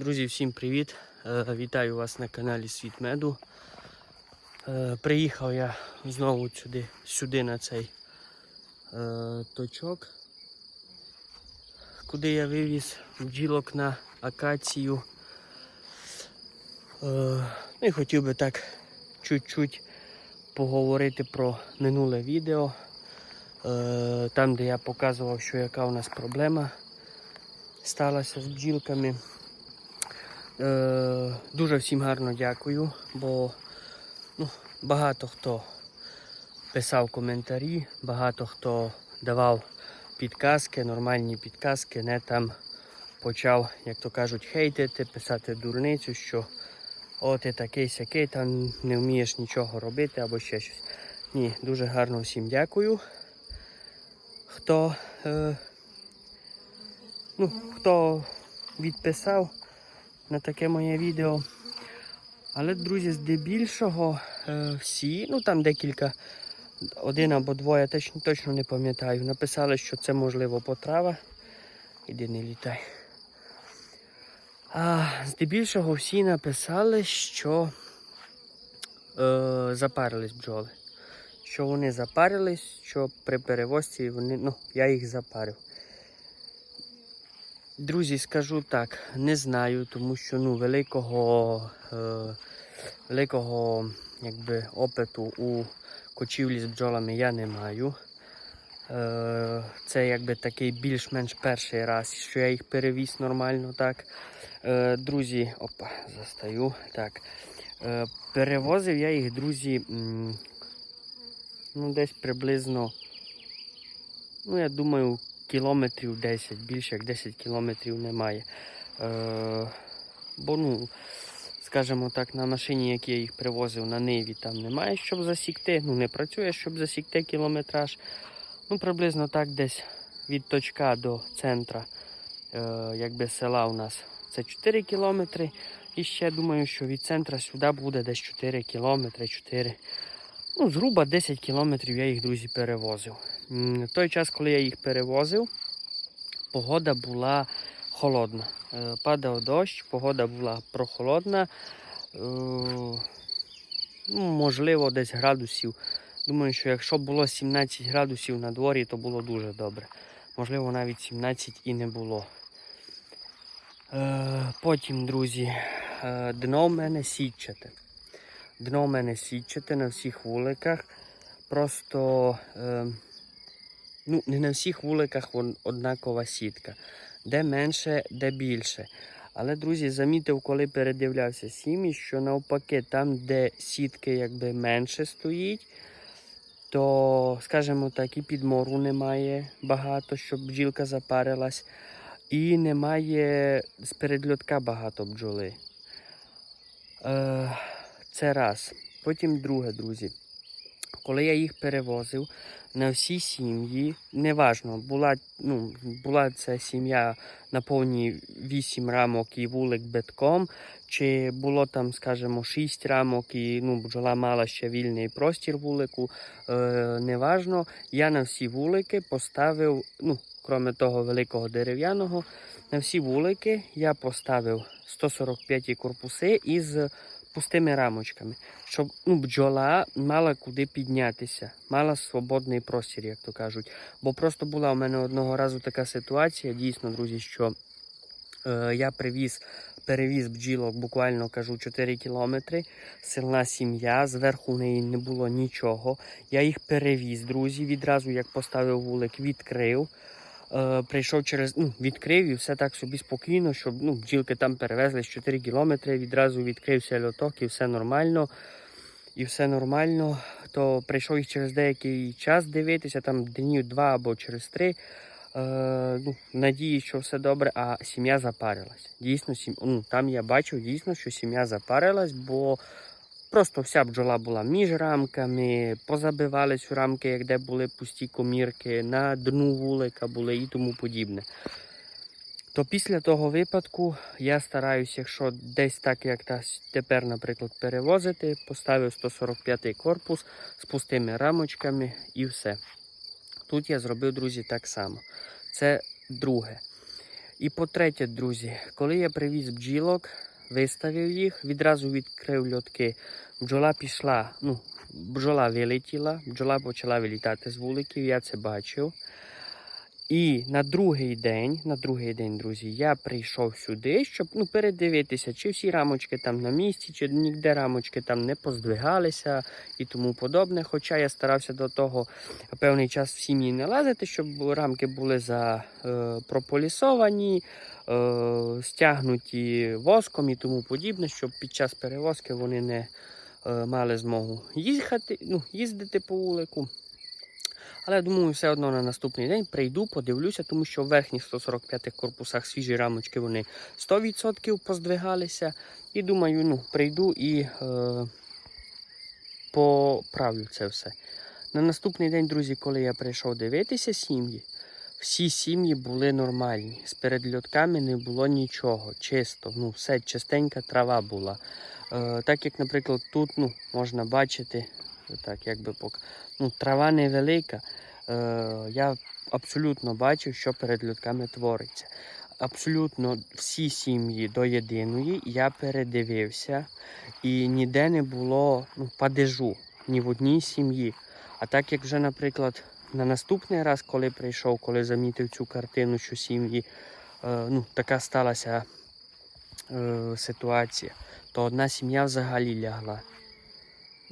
Друзі, всім привіт! Е, Вітаю вас на каналі Світ Меду. Е, Приїхав я знову сюди, сюди на цей е, точок, куди я вивіз бджілок на акацію. Ну і хотів би так чуть-чуть поговорити про минуле відео. Там, де я показував, що яка у нас проблема сталася з бджілками. Е, дуже всім гарно дякую, бо ну, багато хто писав коментарі, багато хто давав підказки, нормальні підказки, не там почав, як то кажуть, хейтити, писати дурницю, що о, ти такий сякий, там не вмієш нічого робити або ще щось. Ні, дуже гарно всім дякую. Хто, е, ну, хто відписав на таке моє відео. Але, друзі, здебільшого е, всі, ну там декілька, один або двоє, точно, точно не пам'ятаю, написали, що це можливо потрава. Іди не літай. А здебільшого всі написали, що е, запарились бджоли. Що вони запарились, що при перевозці вони, ну, я їх запарив. Друзі, скажу так, не знаю, тому що ну, великого, е, великого якби, опиту у кочівлі з бджолами я не маю. Е, це якби такий більш-менш перший раз, що я їх перевіз нормально. так. Е, друзі, опа, застаю. Так. Е, перевозив я їх, друзі, ну, десь приблизно, ну, я думаю, кілометрів 10, більше як 10 кілометрів немає. Е, бо, ну, скажімо так, на машині, які я їх привозив на Ниві, там немає, щоб засікти. Ну, не працює, щоб засікти кілометраж. Ну, приблизно так десь від точка до центра е, якби села у нас це 4 кілометри. І ще думаю, що від центра сюди буде десь 4 кілометри, 4. Ну, зруба 10 кілометрів я їх, друзі, перевозив. М, Той час, коли я їх перевозив, погода була холодна. Е, Падав дощ, погода була прохолодна. Е, Ну, можливо, десь градусів. Думаю, що якщо було 17 градусів на дворі, то було дуже добре. Можливо, навіть 17 і не було. Е, Потім, друзі, дно в мене сітчате. Дно в мене сітчате на всіх вуликах. Просто е, ну, не на всіх вуликах однакова сітка. Де менше, де більше. Але, друзі, замітив, коли передивлявся сім'ї, що навпаки, там, де сітки якби менше стоїть, то, скажімо так, і підмору немає багато, щоб бджілка запарилась. І немає з передльотка багато бджоли. Е, це раз. Потім друге, друзі. Коли я їх перевозив на всі сім'ї, неважно, була, ну, була це сім'я на повні 8 рамок і вулик битком, чи було там, скажімо, 6 рамок і ну, бджола мала ще вільний простір вулику, е, неважно. Я на всі вулики поставив, ну, крім того великого дерев'яного, на всі вулики я поставив 145 корпуси із пустими рамочками, щоб ну, бджола мала куди піднятися, мала свободний простір, як то кажуть. Бо просто була у мене одного разу така ситуація, дійсно, друзі, що е, я привіз, перевіз бджілок, буквально кажу, 4 кілометри, сильна сім'я, зверху в неї не було нічого. Я їх перевіз, друзі, відразу як поставив вулик, відкрив. Е, прийшов через, ну, відкрив і все так собі спокійно, щоб ну, бджілки там перевезли 4 кілометри, відразу відкрився льоток і все нормально. І все нормально. То прийшов їх через деякий час дивитися, там днів два або через три. Е, ну, надії, що все добре, а сім'я запарилась. Дійсно, сім... ну, там я бачив дійсно, що сім'я запарилась, бо просто вся бджола була між рамками, позабивались у рамки, як де були пусті комірки, на дну вулика були і тому подібне. То після того випадку я стараюся, якщо десь так, як тепер, наприклад, перевозити, поставив 145 корпус з пустими рамочками і все. Тут я зробив, друзі, так само. Це друге. І по-третє, друзі, коли я привіз бджілок, виставив їх, відразу відкрив льотки. Бджола пішла, ну, бджола вилетіла, бджола почала вилітати з вуликів, я це бачив. І на другий день, на другий день, друзі, я прийшов сюди, щоб ну, передивитися, чи всі рамочки там на місці, чи ніде рамочки там не поздвигалися і тому подобне. Хоча я старався до того певний час в сім'ї не лазити, щоб рамки були за е, прополісовані, е, стягнуті воском і тому подібне, щоб під час перевозки вони не е, мали змогу їхати, ну, їздити по вулику. Але думаю, все одно на наступний день прийду, подивлюся, тому що в верхніх 145 корпусах свіжі рамочки вони 100% поздвигалися. І думаю, ну, прийду і е, поправлю це все. На наступний день, друзі, коли я прийшов дивитися сім'ї, всі сім'ї були нормальні. З передльотками не було нічого. Чисто, ну, все чистенька трава була. Е, так як, наприклад, тут ну, можна бачити, так, якби пок... ну, трава невелика. Е, я абсолютно бачив, що перед людками твориться. Абсолютно всі сім'ї до єдиної я передивився, і ніде не було ну, падежу ні в одній сім'ї. А так як вже, наприклад, на наступний раз, коли прийшов, коли замітив цю картину, що сім'ї е, ну, така сталася е, ситуація, то одна сім'я взагалі лягла.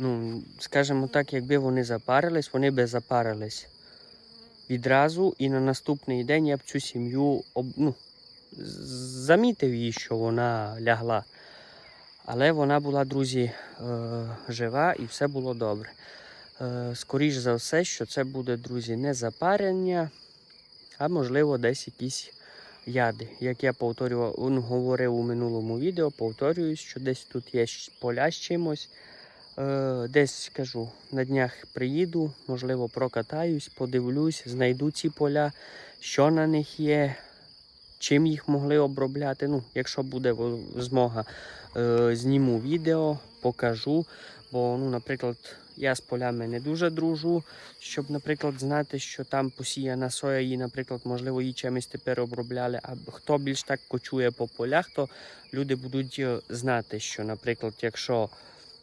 Ну, скажімо так, якби вони запарились, вони би запарились відразу, і на наступний день я б цю сім'ю об, ну, замітив її, що вона лягла. Але вона була, друзі, е, жива і все було добре. Е, скоріш за все, що це буде, друзі, не запарення, а можливо десь якісь яди. Як я повторював, ну, говорив у минулому відео, повторююсь, що десь тут є поля з чимось. Е, десь кажу, на днях приїду, можливо, прокатаюсь, подивлюсь, знайду ці поля, що на них є, чим їх могли обробляти. Ну, якщо буде змога, е, зніму відео, покажу. Бо, ну, наприклад, я з полями не дуже дружу, щоб, наприклад, знати, що там посіяна соя, і, наприклад, можливо, її чимось тепер обробляли. А хто більш так кочує по полях, то люди будуть е, знати, що, наприклад, якщо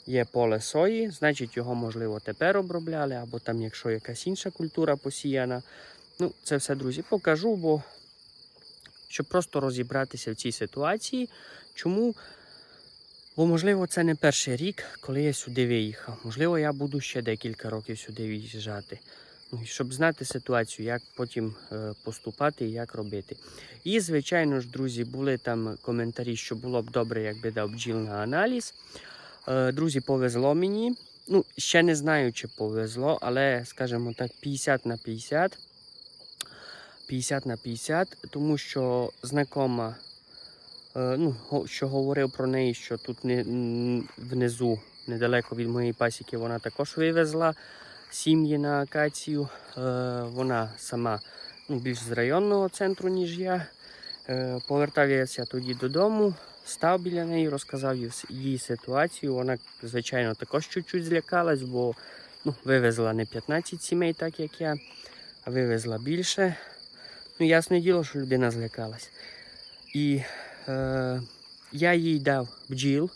є поле сої, значить його, можливо, тепер обробляли, або там, якщо якась інша культура посіяна. Ну, це все, друзі, покажу, бо щоб просто розібратися в цій ситуації. Чому? Бо, можливо, це не перший рік, коли я сюди виїхав. Можливо, я буду ще декілька років сюди виїжджати. Ну, щоб знати ситуацію, як потім е, поступати і як робити. І, звичайно ж, друзі, були там коментарі, що було б добре, якби дав бджіл на аналіз. Е, Друзі, повезло мені. Ну, ще не знаю, чи повезло, але, скажімо так, 50 на 50. 50 на 50, тому що знакома, е, ну, що говорив про неї, що тут не, внизу, недалеко від моєї пасіки, вона також вивезла сім'ї на акацію. Е, Вона сама ну, більш з районного центру, ніж я. Е, Повертався тоді додому, став біля неї, розказав їй ситуацію. Вона, звичайно, також чуть-чуть злякалась, бо ну, вивезла не 15 сімей, так як я, а вивезла більше. Ну, ясне діло, що людина злякалась. І е, я їй дав бджіл,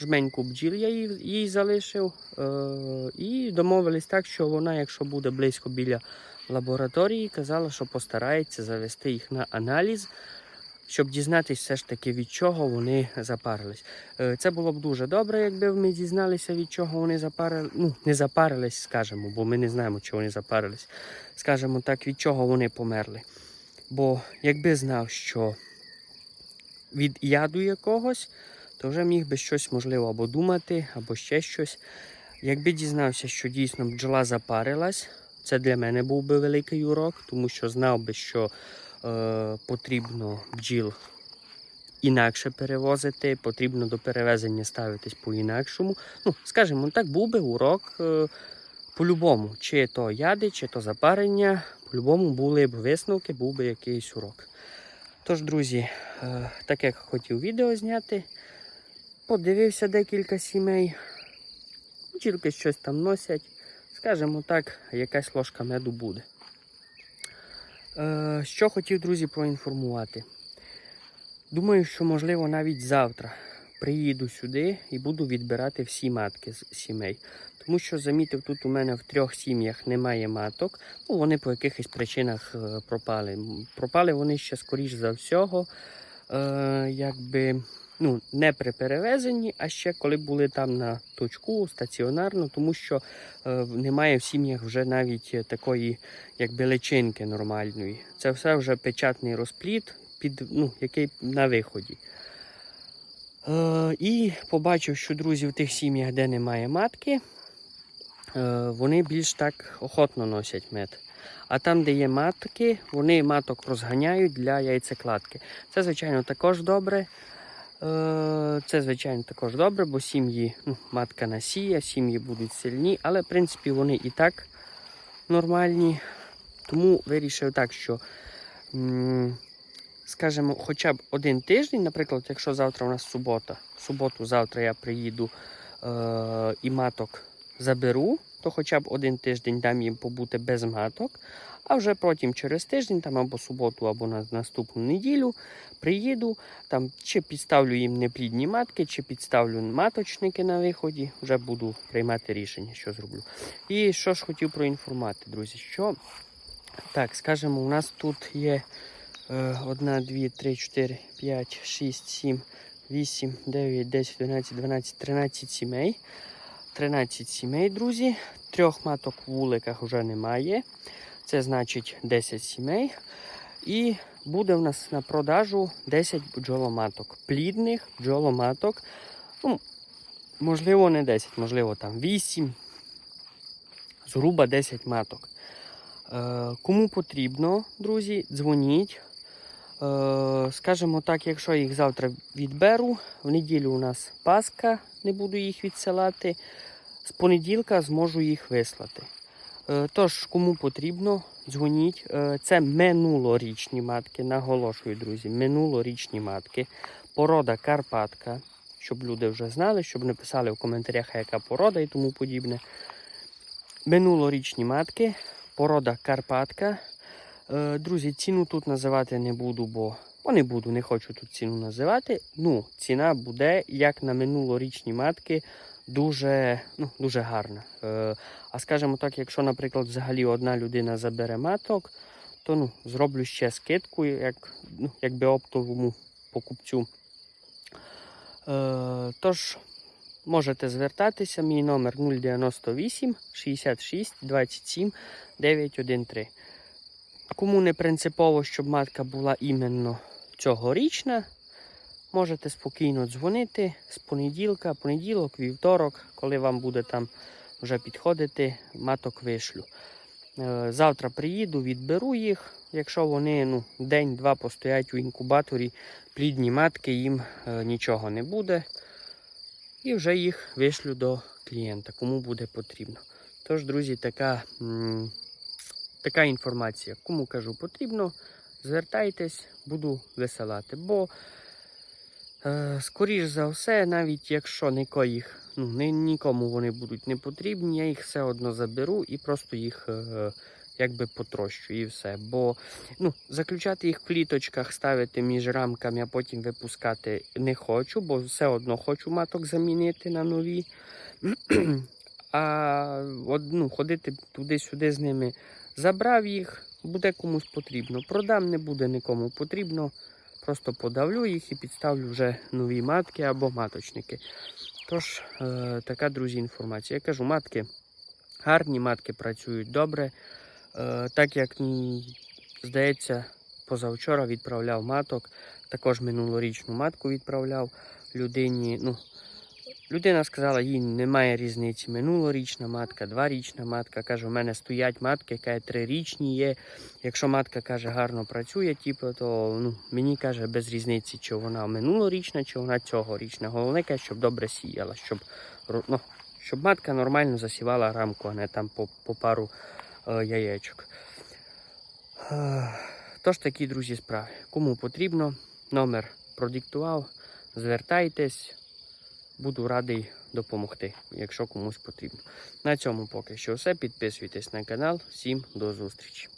жменьку бджіл я їй, їй залишив. Е, і домовились так, що вона, якщо буде близько біля лабораторії, казала, що постарається завести їх на аналіз, щоб дізнатися все ж таки, від чого вони запарились. Е, Це було б дуже добре, якби ми дізналися, від чого вони запарили. Ну, не запарились, скажімо, бо ми не знаємо, чи вони запарились. Скажімо так, від чого вони померли. Бо якби знав, що від яду якогось, то вже міг би щось можливо або думати, або ще щось. Якби дізнався, що дійсно бджола запарилась, це для мене був би великий урок, тому що знав би, що е, потрібно бджіл інакше перевозити, потрібно до перевезення ставитись по-інакшому. Ну, скажімо так, був би урок е, по-любому, чи то яди, чи то запарення, по-любому були б висновки, був би якийсь урок. Тож, друзі, е, так як хотів відео зняти, подивився декілька сімей, тільки щось там носять. Скажімо так, якась ложка меду буде. Е, що хотів, друзі, проінформувати. Думаю, що можливо навіть завтра приїду сюди і буду відбирати всі матки з сімей. Тому що замітив, тут у мене в трьох сім'ях немає маток. Ну, вони по якихось причинах е, пропали. Пропали вони ще скоріш за всього, е, якби ну, не при перевезенні, а ще коли були там на точку стаціонарно, тому що е, немає в сім'ях вже навіть такої якби личинки нормальної. Це все вже печатний розплід, під, ну, який на виході. Е, і побачив, що друзі в тих сім'ях, де немає матки, е, вони більш так охотно носять мед. А там, де є матки, вони маток розганяють для яйцекладки. Це, звичайно, також добре. Е, Це, звичайно, також добре, бо сім'ї, ну, матка насіє, сім'ї будуть сильні, але, в принципі, вони і так нормальні. Тому вирішив так, що, скажімо, хоча б один тиждень, наприклад, якщо завтра у нас субота, в суботу, завтра я приїду е, і маток заберу, то хоча б один тиждень дам їм побути без маток. А вже потім через тиждень, там або суботу, або на наступну неділю приїду, там чи підставлю їм неплідні матки, чи підставлю маточники на виході. Вже буду приймати рішення, що зроблю. І що ж хотів проінформувати, друзі, що так, скажімо, у нас тут є е, 1, 2, 3, 4, 5, 6, 7, 8, 9, 10, 11, 12, 13 сімей. 13 сімей, друзі. Трьох маток в вуликах вже немає. Це значить 10 сімей. І буде в нас на продажу 10 бджоломаток. Плідних бджоломаток. Ну, можливо, не 10, можливо, там 8. Згруба 10 маток. Е, кому потрібно, друзі, дзвоніть. Е, скажімо так, якщо їх завтра відберу, в неділю у нас Пасха, не буду їх відсилати. З понеділка зможу їх вислати. Е, Тож, кому потрібно, дзвоніть. Е, Це минулорічні матки, наголошую, друзі, минулорічні матки. Порода Карпатка, щоб люди вже знали, щоб не писали в коментарях, яка порода і тому подібне. Минулорічні матки, порода Карпатка. Е, Друзі, ціну тут називати не буду, бо бо не буду, не хочу тут ціну називати. Ну, ціна буде, як на минулорічні матки, дуже ну, дуже гарна. Е, а скажімо так, якщо, наприклад, взагалі одна людина забере маток, то ну, зроблю ще скидку, як, ну, якби оптовому покупцю. Е, тож, можете звертатися. Мій номер 098 66 27 913. Кому не принципово, щоб матка була іменно цьогорічна, можете спокійно дзвонити з понеділка, понеділок, вівторок, коли вам буде там вже підходити, маток вишлю. Е, Завтра приїду, відберу їх. Якщо вони ну, день-два постоять у інкубаторі, плідні матки, їм е, нічого не буде. І вже їх вишлю до клієнта, кому буде потрібно. Тож, друзі, така, така інформація. Кому кажу потрібно, звертайтесь, буду висилати. Бо, е, скоріш за все, навіть якщо їх, ну, ні, нікому вони будуть не потрібні, я їх все одно заберу і просто їх е, якби потрощу і все. Бо ну, заключати їх в кліточках, ставити між рамками, а потім випускати не хочу, бо все одно хочу маток замінити на нові. А от, ну, ходити туди-сюди з ними забрав їх, буде комусь потрібно. Продам, не буде нікому потрібно. Просто подавлю їх і підставлю вже нові матки або маточники. Тож, е, така, друзі, інформація. Я кажу, матки гарні, матки працюють добре. Е, так як, здається, позавчора відправляв маток, також минулорічну матку відправляв людині. Ну, людина сказала, їй немає різниці. Минулорічна матка, дворічна матка. Каже, у мене стоять матки, яка трирічні є. Якщо матка каже, гарно працює, типу, то ну, мені каже без різниці, чи вона минулорічна, чи вона цьогорічна. Головне, каже, щоб добре сіяла, щоб, ну, щоб матка нормально засівала рамку, а не там по, по пару е, яєчок. Е, Тож такі, друзі, справи. Кому потрібно, номер продиктував, звертайтесь, буду радий допомогти, якщо комусь потрібно. На цьому поки що все. Підписуйтесь на канал. Всім до зустрічі.